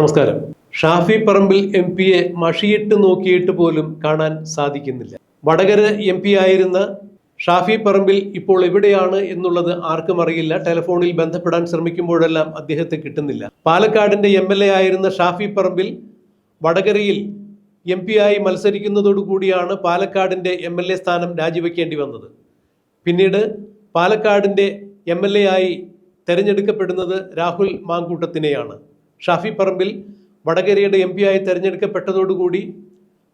നമസ്കാരം. ഷാഫി പറമ്പിൽ എം പിയെ മഷിയിട്ട് നോക്കിയിട്ട് പോലും കാണാൻ സാധിക്കുന്നില്ല. വടകര എം പി ആയിരുന്ന ഷാഫി പറമ്പിൽ ഇപ്പോൾ എവിടെയാണ് എന്നുള്ളത് ആർക്കും അറിയില്ല. ടെലിഫോണിൽ ബന്ധപ്പെടാൻ ശ്രമിക്കുമ്പോഴെല്ലാം അദ്ദേഹത്തെ കിട്ടുന്നില്ല. പാലക്കാടിന്റെ എം എൽ എ ആയിരുന്ന ഷാഫി പറമ്പിൽ വടകരയിൽ എം പി ആയി മത്സരിക്കുന്നതോടുകൂടിയാണ് പാലക്കാടിന്റെ എം എൽ എ സ്ഥാനം രാജിവെക്കേണ്ടി വന്നത്. പിന്നീട് പാലക്കാടിന്റെ എം എൽ എ ആയി തെരഞ്ഞെടുക്കപ്പെടുന്നത് രാഹുൽ മാങ്കൂട്ടത്തിനെയാണ്. ഷാഫി പറമ്പിൽ വടകരയുടെ എം പി ആയി തെരഞ്ഞെടുക്കപ്പെട്ടതോടുകൂടി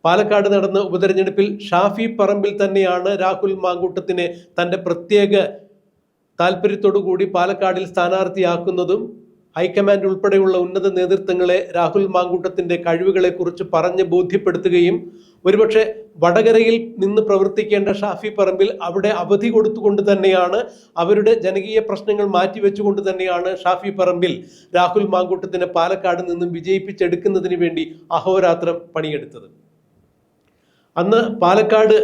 പാലക്കാട് നടന്ന ഉപതെരഞ്ഞെടുപ്പിൽ ഷാഫി പറമ്പിൽ തന്നെയാണ് രാഹുൽ മാങ്കൂട്ടത്തിനെ തന്റെ പ്രത്യേക താല്പര്യത്തോടുകൂടി പാലക്കാടിൽ സ്ഥാനാർത്ഥിയാക്കുന്നതും ഹൈക്കമാൻഡ് ഉൾപ്പെടെയുള്ള ഉന്നത നേതൃത്വങ്ങളെ രാഹുൽ മാങ്കൂട്ടത്തിന്റെ കഴിവുകളെക്കുറിച്ച് പറഞ്ഞ് ബോധ്യപ്പെടുത്തുകയും ഒരുപക്ഷെ വടകരയിൽ നിന്ന് പ്രവർത്തിക്കേണ്ട ഷാഫി പറമ്പിൽ അവിടെ അവധി കൊടുത്തുകൊണ്ട് തന്നെയാണ് അവരുടെ ജനകീയ പ്രശ്നങ്ങൾ മാറ്റിവെച്ചുകൊണ്ട് തന്നെയാണ് ഷാഫി പറമ്പിൽ രാഹുൽ മാങ്കൂട്ടത്തിനെ പാലക്കാട് നിന്നും വിജയിപ്പിച്ചെടുക്കുന്നതിന് വേണ്ടി അഹോരാത്രം പണിയെടുത്തത്. അന്ന് പാലക്കാട്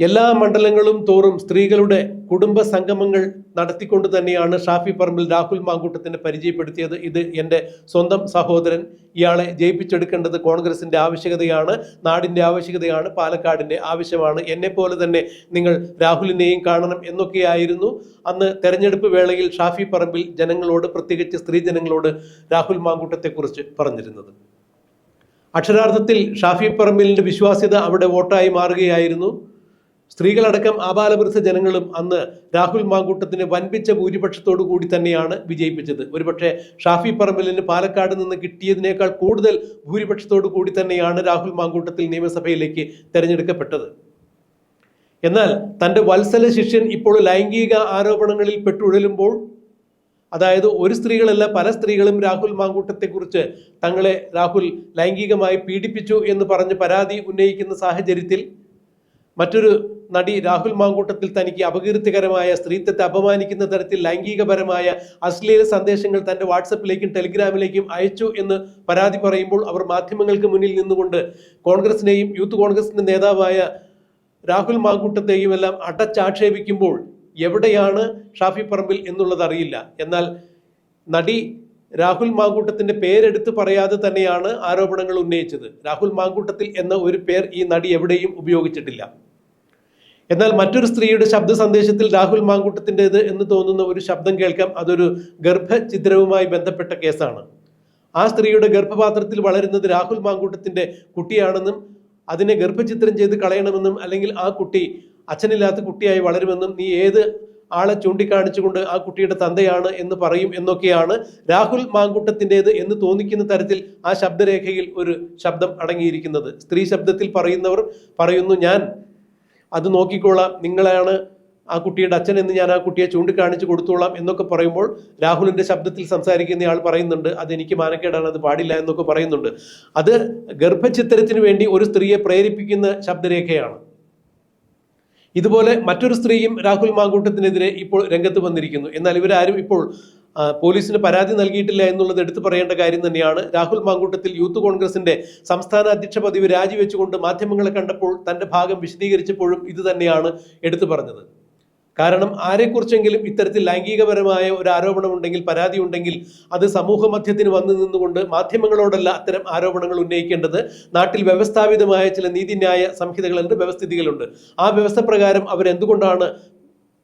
എല്ലാ മണ്ഡലങ്ങളും തോറും സ്ത്രീകളുടെ കുടുംബ സംഗമങ്ങൾ നടത്തിക്കൊണ്ട് തന്നെയാണ് ഷാഫി പറമ്പിൽ രാഹുൽ മാങ്കൂട്ടത്തിനെ പരിചയപ്പെടുത്തിയത്. ഇത് എന്റെ സ്വന്തം സഹോദരൻ. ഇയാളെ ജയിപ്പിച്ചെടുക്കേണ്ടത് കോൺഗ്രസിന്റെ ആവശ്യകതയാണ് നാടിന്റെ ആവശ്യകതയാണ് പാലക്കാടിന്റെ ആവശ്യമാണ്. എന്നെ പോലെ തന്നെ നിങ്ങൾ രാഹുലിനെയും കാണണം എന്നൊക്കെയായിരുന്നു. അന്ന് തെരഞ്ഞെടുപ്പ് വേളയിൽ ഷാഫി പറമ്പിൽ ജനങ്ങളോട് പ്രത്യേകിച്ച് സ്ത്രീജനങ്ങളോട് രാഹുൽ മാങ്കൂട്ടത്തെക്കുറിച്ച് പറഞ്ഞിരുന്നത്. അക്ഷരാർത്ഥത്തിൽ ഷാഫി പറമ്പിലിന്റെ വിശ്വാസ്യത അവിടെ വോട്ടായി മാറുകയായിരുന്നു. സ്ത്രീകളടക്കം ആബാലവൃദ്ധ ജനങ്ങളും അന്ന് രാഹുൽ മാങ്കൂട്ടത്തിന് വൻപിച്ച ഭൂരിപക്ഷത്തോടു കൂടി തന്നെയാണ് വിജയിപ്പിച്ചത്. ഒരുപക്ഷെ ഷാഫി പറമ്പലിന് പാലക്കാട് നിന്ന് കിട്ടിയതിനേക്കാൾ കൂടുതൽ ഭൂരിപക്ഷത്തോടു കൂടി തന്നെയാണ് രാഹുൽ മാങ്കൂട്ടത്തിൽ നിയമസഭയിലേക്ക് തെരഞ്ഞെടുക്കപ്പെട്ടത്. എന്നാൽ തന്റെ വത്സല ശിഷ്യൻ ഇപ്പോൾ ലൈംഗിക ആരോപണങ്ങളിൽ പെട്ടുഴലുമ്പോൾ അതായത് ഒരു സ്ത്രീകളല്ല പല സ്ത്രീകളും രാഹുൽ മാങ്കൂട്ടത്തെക്കുറിച്ച് തങ്ങളെ രാഹുൽ ലൈംഗികമായി പീഡിപ്പിച്ചു എന്ന് പറഞ്ഞ് പരാതി ഉന്നയിക്കുന്ന സാഹചര്യത്തിൽ മറ്റൊരു നടി രാഹുൽ മാങ്കൂട്ടത്തിൽ തനിക്ക് അപകീർത്തികരമായ സ്ത്രീത്വത്തെ അപമാനിക്കുന്ന തരത്തിൽ ലൈംഗികപരമായ അശ്ലീല സന്ദേശങ്ങൾ തന്റെ വാട്സപ്പിലേക്കും ടെലിഗ്രാമിലേക്കും അയച്ചു എന്ന് പരാതി പറയുമ്പോൾ അവർ മാധ്യമങ്ങൾക്ക് മുന്നിൽ നിന്നുകൊണ്ട് കോൺഗ്രസിനെയും യൂത്ത് കോൺഗ്രസിന്റെ നേതാവായ രാഹുൽ മാങ്കൂട്ടത്തെയും എല്ലാം അടച്ചാക്ഷേപിക്കുമ്പോൾ എവിടെയാണ് ഷാഫി പറമ്പിൽ എന്നുള്ളത് അറിയില്ല. എന്നാൽ നടി രാഹുൽ മാങ്കൂട്ടത്തിന്റെ പേരെടുത്ത് പറയാതെ തന്നെയാണ് ആരോപണങ്ങൾ ഉന്നയിച്ചത്. രാഹുൽ മാങ്കൂട്ടത്തിൽ എന്ന ഒരു പേർ ഈ നടി എവിടെയും ഉപയോഗിച്ചിട്ടില്ല. എന്നാൽ മറ്റൊരു സ്ത്രീയുടെ ശബ്ദ സന്ദേശത്തിൽ രാഹുൽ മാങ്കൂട്ടത്തിന്റെത് എന്ന് തോന്നുന്ന ഒരു ശബ്ദം കേൾക്കാം. അതൊരു ഗർഭഛിദ്രവുമായി ബന്ധപ്പെട്ട കേസാണ്. ആ സ്ത്രീയുടെ ഗർഭപാത്രത്തിൽ വളരുന്നത് രാഹുൽ മാങ്കൂട്ടത്തിന്റെ കുട്ടിയാണെന്നും അതിനെ ഗർഭചിത്രം ചെയ്ത് കളയണമെന്നും അല്ലെങ്കിൽ ആ കുട്ടി അച്ഛനില്ലാത്ത കുട്ടിയായി വളരുമെന്നും നീ ഏത് ആളെ ചൂണ്ടിക്കാണിച്ചുകൊണ്ട് ആ കുട്ടിയുടെ തന്തയാണ് എന്ന് പറയും എന്നൊക്കെയാണ് രാഹുൽ മാങ്കൂട്ടത്തിന്റെത് എന്ന് തോന്നിക്കുന്ന തരത്തിൽ ആ ശബ്ദരേഖയിൽ ഒരു ശബ്ദം അടങ്ങിയിരിക്കുന്നത്. സ്ത്രീ ശബ്ദത്തിൽ പറയുന്നവർ പറയുന്നു ഞാൻ അത് നോക്കിക്കോളാം. നിങ്ങളാണ് ആ കുട്ടിയുടെ അച്ഛൻ എന്ന് ഞാൻ ആ കുട്ടിയെ ചൂണ്ടിക്കാണിച്ച് കൊടുത്തോളാം എന്നൊക്കെ പറയുമ്പോൾ രാഹുലിന്റെ ശബ്ദത്തിൽ സംസാരിക്കുന്ന ആൾ പറയുന്നുണ്ട് അത് എനിക്ക് മാനക്കേടാണ് അത് പാടില്ല എന്നൊക്കെ പറയുന്നുണ്ട്. അത് ഗർഭചിത്രത്തിന് വേണ്ടി ഒരു സ്ത്രീയെ പ്രേരിപ്പിക്കുന്ന ശബ്ദരേഖയാണ്. ഇതുപോലെ മറ്റൊരു സ്ത്രീയും രാഹുൽ മാങ്കൂട്ടത്തിനെതിരെ ഇപ്പോൾ രംഗത്ത് വന്നിരിക്കുന്നു. എന്നാൽ ഇവരാരും ഇപ്പോൾ പോലീസിന് പരാതി നൽകിയിട്ടില്ല എന്നുള്ളത് എടുത്തു പറയേണ്ട കാര്യം തന്നെയാണ്. രാഹുൽ മാങ്കൂട്ടത്തിൽ യൂത്ത് കോൺഗ്രസിന്റെ സംസ്ഥാന അധ്യക്ഷ പദവി രാജിവെച്ചുകൊണ്ട് മാധ്യമങ്ങളെ കണ്ടപ്പോൾ തന്റെ ഭാഗം വിശദീകരിച്ചപ്പോഴും ഇത് തന്നെയാണ് എടുത്തു പറഞ്ഞത്. കാരണം ആരെക്കുറിച്ചെങ്കിലും ഇത്തരത്തിൽ ലൈംഗികപരമായ ഒരു ആരോപണം ഉണ്ടെങ്കിൽ പരാതി ഉണ്ടെങ്കിൽ അത് സമൂഹ മധ്യത്തിന് വന്നു നിന്നുകൊണ്ട് മാധ്യമങ്ങളോടല്ല അത്തരം ആരോപണങ്ങൾ ഉന്നയിക്കേണ്ടത്. നാട്ടിൽ വ്യവസ്ഥാപിതമായ ചില നീതിന്യായ സംഹിതകളുണ്ട് വ്യവസ്ഥിതികളുണ്ട്. ആ വ്യവസ്ഥ പ്രകാരം അവരെന്തുകൊണ്ടാണ്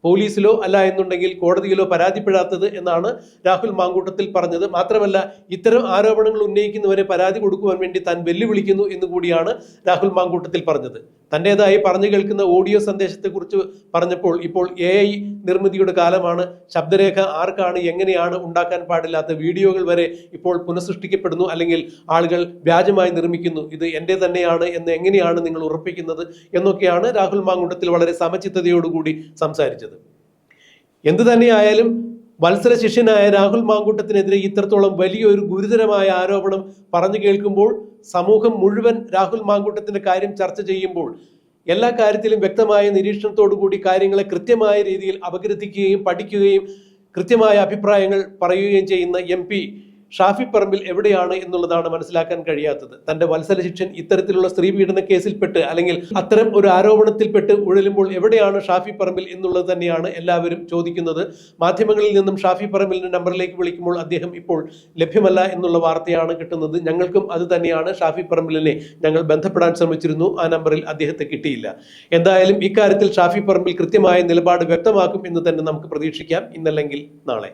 പോലീസിലോ അല്ല എന്നുണ്ടെങ്കിൽ കോടതിയിലോ പരാതിപ്പെടാത്തത് എന്നാണ് രാഹുൽ മാങ്കൂട്ടത്തിൽ പറഞ്ഞത്. മാത്രമല്ല ഇത്തരം ആരോപണങ്ങൾ ഉന്നയിക്കുന്നവരെ പരാതി കൊടുക്കുവാൻ വേണ്ടി താൻ വെല്ലുവിളിക്കുന്നു എന്ന് കൂടിയാണ് രാഹുൽ മാങ്കൂട്ടത്തിൽ പറഞ്ഞത്. തന്റെതായി പറഞ്ഞു കേൾക്കുന്ന ഓഡിയോ സന്ദേശത്തെക്കുറിച്ച് പറഞ്ഞപ്പോൾ ഇപ്പോൾ എ ഐ നിർമ്മിതിയുടെ കാലമാണ്. ശബ്ദരേഖ ആർക്കാണ് എങ്ങനെയാണ് ഉണ്ടാക്കാൻ പാടില്ലാത്ത വീഡിയോകൾ വരെ ഇപ്പോൾ പുനഃസൃഷ്ടിക്കപ്പെടുന്നു. അല്ലെങ്കിൽ ആളുകൾ വ്യാജമായി നിർമ്മിക്കുന്നു. ഇത് എന്റെ തന്നെയാണ് എന്ന് എങ്ങനെയാണ് നിങ്ങൾ ഉറപ്പിക്കുന്നത് എന്നൊക്കെയാണ് രാഹുൽ മാങ്കുണ്ടത്തിൽ വളരെ സമചിത്തതയോടുകൂടി സംസാരിച്ചത്. എന്തു തന്നെയായാലും വത്സര ശിഷ്യനായ രാഹുൽ മാങ്കൂട്ടത്തിനെതിരെ ഇത്രത്തോളം വലിയൊരു ഗുരുതരമായ ആരോപണം പറഞ്ഞു കേൾക്കുമ്പോൾ സമൂഹം മുഴുവൻ രാഹുൽ മാങ്കൂട്ടത്തിന്റെ കാര്യം ചർച്ച ചെയ്യുമ്പോൾ എല്ലാ കാര്യത്തിലും വ്യക്തമായ നിരീക്ഷണത്തോടു കൂടി കാര്യങ്ങളെ കൃത്യമായ രീതിയിൽ അപഗ്രഥിക്കുകയും പഠിക്കുകയും കൃത്യമായ അഭിപ്രായങ്ങൾ പറയുകയും ചെയ്യുന്ന എം ഷാഫി പറമ്പിൽ എവിടെയാണ് എന്നുള്ളതാണ് മനസ്സിലാക്കാൻ കഴിയാത്തത്. തന്റെ വത്സല ശിക്ഷൻ ഇത്തരത്തിലുള്ള സ്ത്രീ പീഡന കേസിൽപ്പെട്ട് അല്ലെങ്കിൽ അത്തരം ഒരു ആരോപണത്തിൽപ്പെട്ട് ഉഴലുമ്പോൾ എവിടെയാണ് ഷാഫി പറമ്പിൽ എന്നുള്ളത് തന്നെയാണ് എല്ലാവരും ചോദിക്കുന്നത്. മാധ്യമങ്ങളിൽ നിന്നും ഷാഫി പറമ്പിലിന്റെ നമ്പറിലേക്ക് വിളിക്കുമ്പോൾ അദ്ദേഹം ഇപ്പോൾ ലഭ്യമല്ല എന്നുള്ള വാർത്തയാണ് കിട്ടുന്നത്. ഞങ്ങൾക്കും അത് തന്നെയാണ്. ഷാഫി പറമ്പിലിനെ ഞങ്ങൾ ബന്ധപ്പെടാൻ ശ്രമിച്ചിരുന്നു. ആ നമ്പറിൽ അദ്ദേഹത്തെ കിട്ടിയില്ല. എന്തായാലും ഇക്കാര്യത്തിൽ ഷാഫി പറമ്പിൽ കൃത്യമായ നിലപാട് വ്യക്തമാക്കും എന്ന് തന്നെ നമുക്ക് പ്രതീക്ഷിക്കാം. ഇന്നല്ലെങ്കിൽ നാളെ.